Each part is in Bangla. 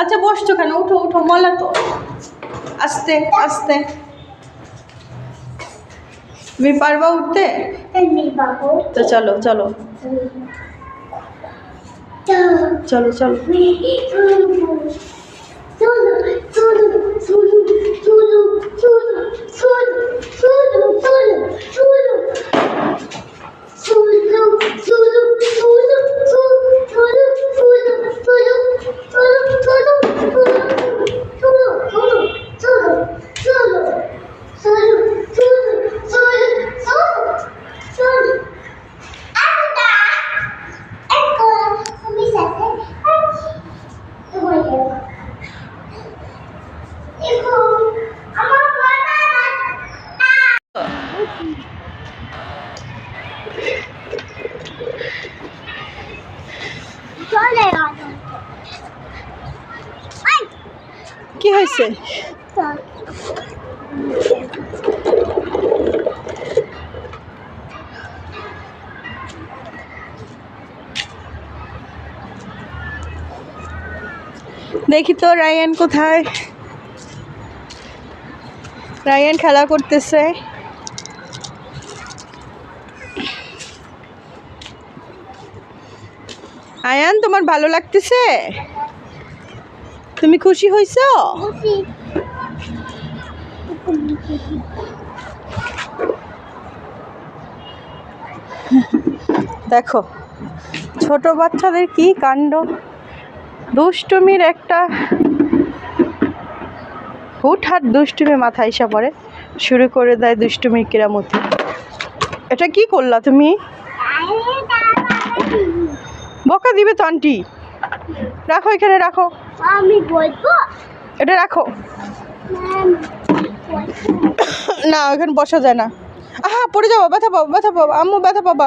আচ্ছা বসছো কেন? উঠো উঠো মলা তো। আস্তে আস্তে। তুমি পারবা উঠতে? তো চলো চলো চলো। চলো চলে। কি দেখি তো রায়ান কোথায়? রায়ান খেলা করতেছে। আয়ান তোমার ভালো লাগতেছে? তুমি খুশি হয়েছো দেখো ছোট বাচ্চাদের কি কাণ্ড? দুষ্টুমির একটা হুটহাট দুষ্টুমি মাথায় এসে পড়ে শুরু করে দেয় দুষ্টুমির কেরামতি। এটা কি করলা তুমি? বকা দিবে তো আন্টি। রাখো এখানে রাখো। আমি বলব? এটা রাখো। না এখানে বসা যায় না। আহা পড়ে যাব ব্যথা পাবো ব্যথা পাবো আম্মু ব্যথা পাবা।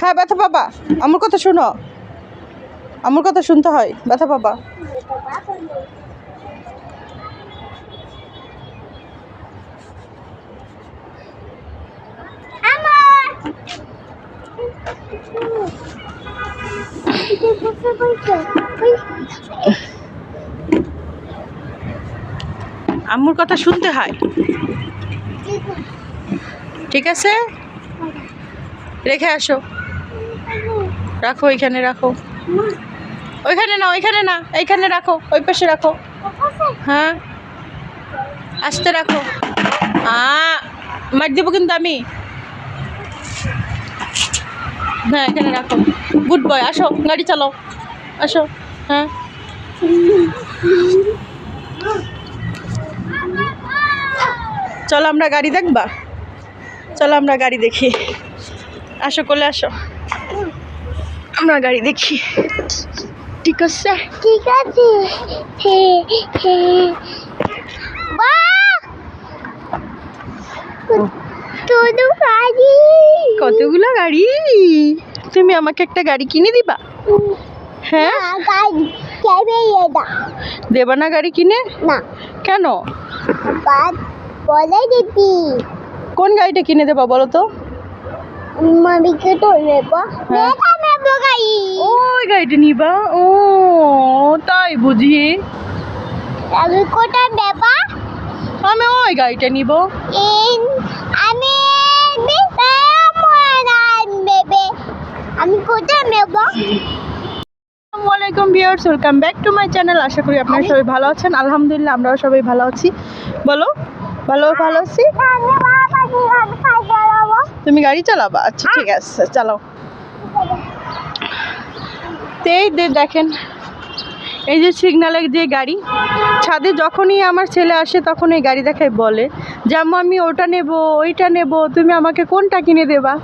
হ্যাঁ ব্যথা পাবা। আমার কথা শোনো। আমার কথা শুনতে হয় ব্যথা পাবা। আম্মুর কথা শুনতে হয়? ঠিক আছে? রেখে আসো। রাখো, ওইখানে রাখো। ওইখানে না ওইখানে না, এইখানে রাখো, ওই পাশে রাখো। হ্যাঁ? আসতে রাখো। মার দেবো কিন্তু আমি। হ্যাঁ এখানে রাখো। গুড বয় আসো, গাড়ি চালাও। আসো হ্যাঁ। চলো আমরা গাড়ি দেখবা? চলো আমরা গাড়ি দেখি। আসো, কোলে আসো। আমরা গাড়ি দেখি। ঠিক আছে? ঠিক আছে। বাহ! গাড়ি কতগুলো গাড়ি? তুমি আমাকে একটা গাড়ি কিনে দিবা? হ্যাঁ? দেবা না গাড়ি কিনে? না। কেন? কোন গাড়িটা কিনে দেবা বলো তো? হ্যাঁ। ওই গাড়িটা নিবা? ও তাই বুঝি। আমি কোটা নেবা? আমি ওই গাড়িটা নিব ইন আমি নেবে আমি কোটা নেব আসসালামু আলাইকুম viewers, welcome back to my channel. আশা করি আপনারা সবাই ভালো আছেন। আলহামদুলিল্লাহ, আমরাও সবাই ভালো আছি। বলো ভালো ভালো আছি? তুমি গাড়ি চালাবা? আচ্ছা ঠিক আছে, চালাও। তো এই দেখেন, এই যে সিগনালে যে গাড়ি, ছাদে যখনই আমার ছেলে আসে, তখন এই গাড়ি দেখায় বলে যে আমি ওটা নেব, ওইটা নেব, তুমি আমাকে কোনটা কিনে দেবা?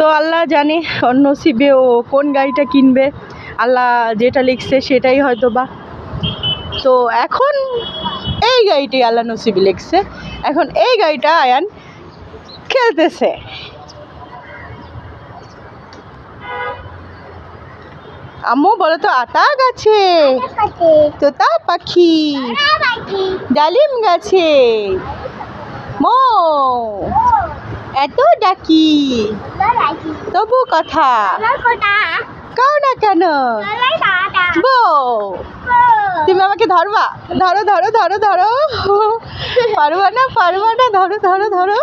তো আল্লাহ জানে ওর নসিবে ও কোন গাড়িটা কিনবে। আল্লাহ যেটা লিখছে সেটাই হয়তো বা। তো এখন এই গাড়িটি আল্লাহ নসিবে লিখছে। এখন এই গাড়িটা আয়ান খেলতেছে। আম্মু বলো তো আতা গাছে তোতা পাখি। ডালিম গাছে। মো। এত ডাকি। তবু কথা। তাকাও না কেন? বউ। তুমি আমাকে ধরবা? ধরো ধরো ধরো ধরো। পারবা না পারবা না, ধরো ধরো ধরো।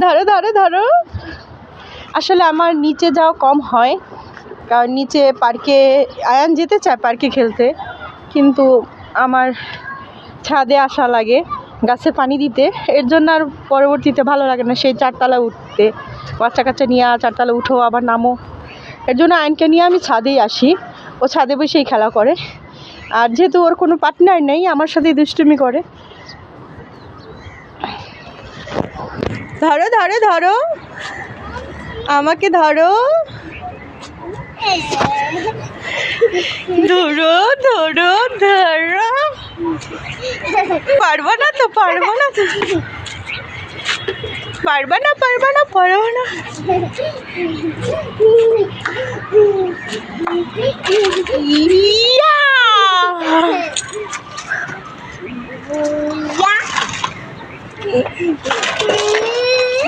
ধরো ধরো ধরো। আসলে আমার নিচে যাওয়া কম হয়। কারণ নিচে পার্কে, আয়ান যেতে চায় পার্কে খেলতে। কিন্তু আমার ছাদে আসা লাগে। গাছে পানি দিতে। এর জন্য আর পরবর্তীতে ভালো লাগে না, সেই চারতলা উঠতে। বাচ্চা কাচ্চা নিয়ে চারতলা উঠো, আবার নামো। এর জন্য আইনকে নিয়ে আমি ছাদেই আসি। ও ছাদে বসেই খেলা করে। আর যেহেতু ওর কোনো পার্টনার নেই, আমার সাথেই দুষ্টুমি করে। ধরো ধরো ধরো। আমাকে ধরো। ধরো ধরো ধরো। পারব না তো, পারব না তো। পারবা না পারবা না, পারব না!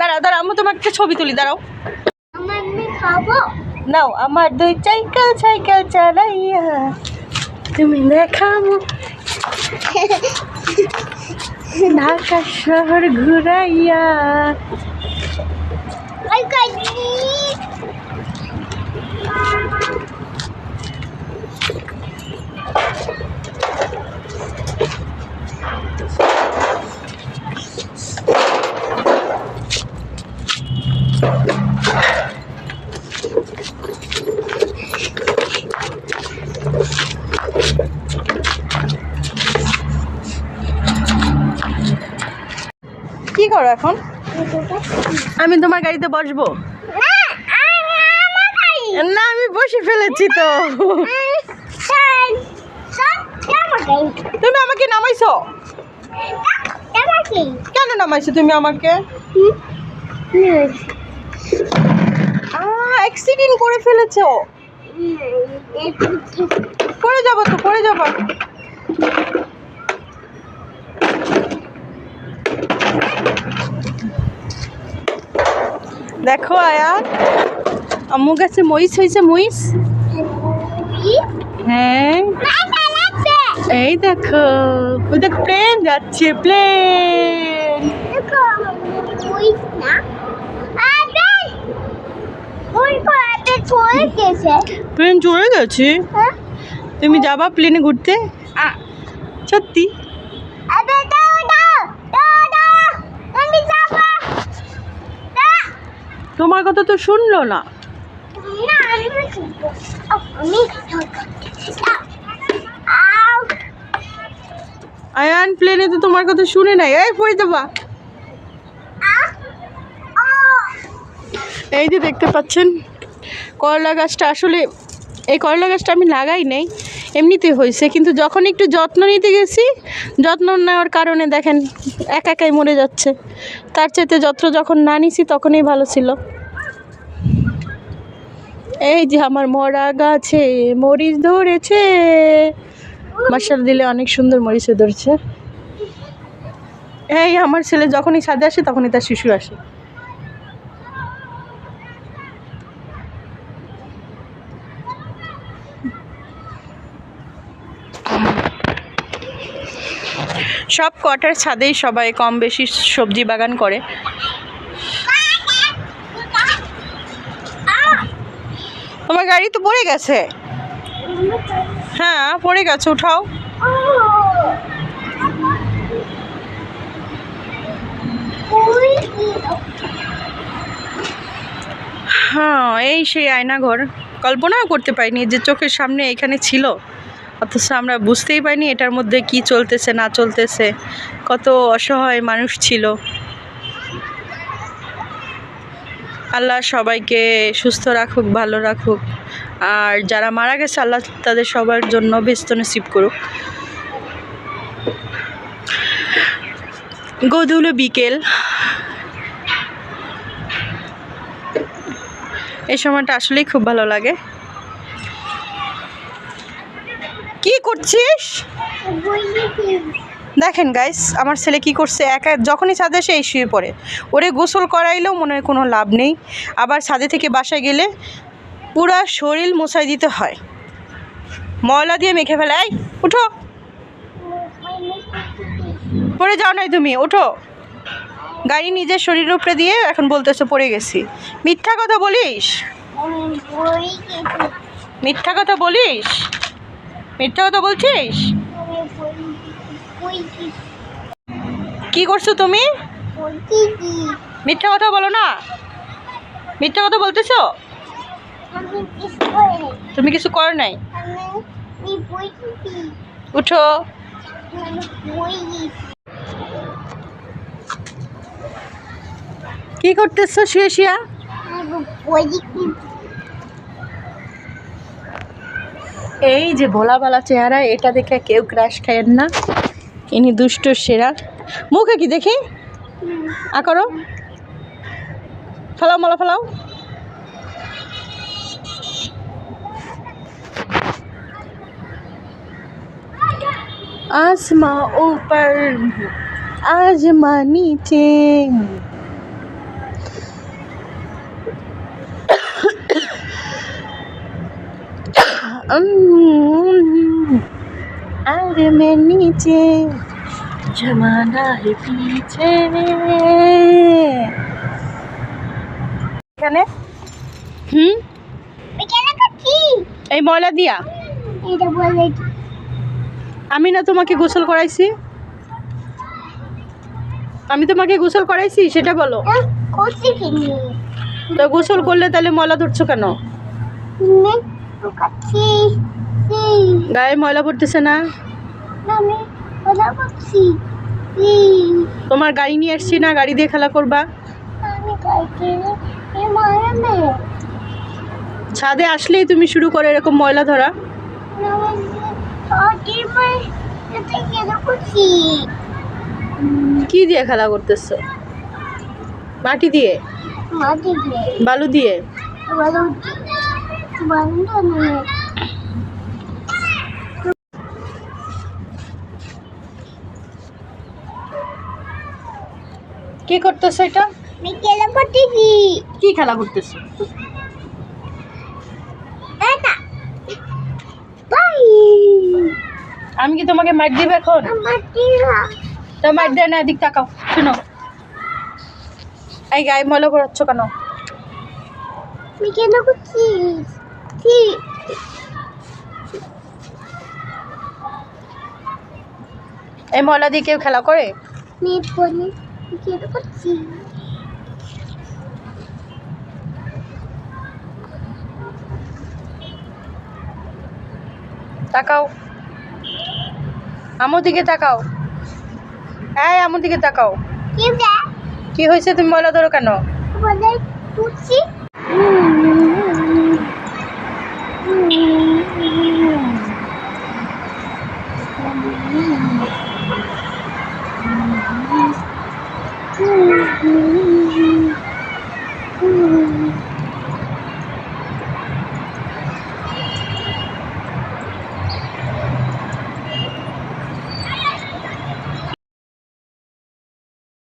দাঁড়াও দাঁড়াও, আমি তোমাকে একটা ছবি তুলি, দাঁড়াও। খাব নাও আমার দুই সাইকেল সাইকেল চালাইয়া। তুমি দেখামো। ঢাকা শহর ঘুরাইয়া। ওই কাজি কি করো এখন? আমি তোমার গাড়িতে বসবো। না আমি বসে ফেলেছি তো। তুমি আমাকে নামাইছো? কেন নামাইছো তুমি আমাকে? অ্যাক্সিডেন্ট করে ফেলেছো। পড়ে যাব তো পড়ে যাব। দেখো আয়া আম্মু কাছে মহিষ হয়েছে মহিষ। হ্যাঁ। এই দেখো ওই দেখো প্লেন যাচ্ছে প্লেন প্লেন চলে গেছে। তুমি যাবা প্লেনে ঘুরতে? সত্যি? তোমার কথা তো শুনলো না। আয়ান প্লেনে তো তোমার কথা শুনে নাই। এই পড়ে যাবা এই যে দেখতে পাচ্ছেন করলা গাছটা আসলে এই করলা গাছটা আমি লাগাই নাই এমনিতে হয়েছে। কিন্তু যখন একটু যত্ন নিতে গেছি যত্ন নেওয়ার কারণে দেখেন একা একাই মরে যাচ্ছে। তার চাইতে যত্ন যখন না নিছি তখনই ভালো ছিল। এই যে আমার মরা গাছে মরিচ ধরেছে। মশাল দিলে অনেক সুন্দর মরিচ ধরছে। এই আমার ছেলে যখনই ছাদে আসে, তখনই তার শিশু আসে। সব কটার ছাদেই সবাই কম বেশি সবজি বাগান করে। তোমার গাড়ি তো পড়ে গেছে। হ্যাঁ পড়ে গেছে, উঠাও। হ্যাঁ এই সেই আয়নাঘর কল্পনাও করতে পারিনি যে চোখের সামনে এখানে ছিল। অথচ আমরা বুঝতেই পারিনি এটার মধ্যে কি চলতেছে, না চলতেছে। কত অসহায় মানুষ ছিল। আল্লাহ সবাইকে সুস্থ রাখুক, ভালো রাখুক। আর যারা মারা গেছে, আল্লাহ তাদের সবার জন্য ব্যস্ত নসিব করুক। গোধুলো বিকেল। এই সময়টা আসলেই খুব ভালো লাগে। কি করছিস? দেখেন গাইস আমার ছেলে কি করছে? একা যখনই ছাদে এসে এই শুয়ে পড়ে। ওরে গোসল করাইলেও মনে হয় কোনো লাভ নেই। আবার ছাদে থেকে বাসায় গেলে পুরা শরীর মোছাই দিতে হয়। ময়লা দিয়ে মেখে ফেলে। এই, উঠো। পড়ে যাও নাই তুমি ওঠো গাড়ি নিজের শরীরের উপরে দিয়ে এখন বলতেছো পড়ে গেছি। মিথ্যা কথা বলিস? মিথ্যা কথা বলিস? মিথ্যা কথা বলছিস? কি করছ তুমি? মিথ্যা কথা বলো না। মিথ্যা কথা বলতেছো? তুমি কিছু করো নাই? উঠো। কি করতেছো শুয়ে শুয়া এই যে ভোলা ভালা চেহারা এটা দেখে কেউ ক্র্যাশ খায়েন না। ইনি দুষ্ট সেরা মুখে কি দেখি আ করো ফেলাও মালা ফেলাও आसमां ऊपर आजमा नीचे आग আর মে নিচে জমানার পিছে এখানে? হুম? এই ময়লা দিয়া। আমি না তোমাকে গোসল করাইছি। আমি তোমাকে গোসল করাইছি সেটা বলো। তো গোসল করলে তাহলে ময়লা ধরছো কেন? গায়ে ময়লা পড়তেছে না? তোমার গাড়ি নিয়ে আসছি না? গাড়ি দিয়ে খেলা করবা? ছাদে আসলেই তুমি শুরু করে এরকম ময়লা ধরা। কি দিয়ে খেলা করতেছো? মাটি দিয়ে? মাটি দিয়ে। বালু দিয়ে বলো বন্ধ নয় কি করতেছো এটা? আমি কেন করতেছি। কি খেলা করতেছো? এটা। বাই। আমি কি তোমাকে মার দিব এখন? তো মার দেয় না এদিক তাকাও শুনো। এই গায়ে মলো করাচ্ছ কেন? আমি কেন করছিস কি এই ময়লা দিয়ে কেউ খেলা করে? আমি করছি তাকাও। আমার দিকে তাকাও। এই আমার দিকে তাকাও। কি কি হয়েছে তুমি বলো ধরো কেন?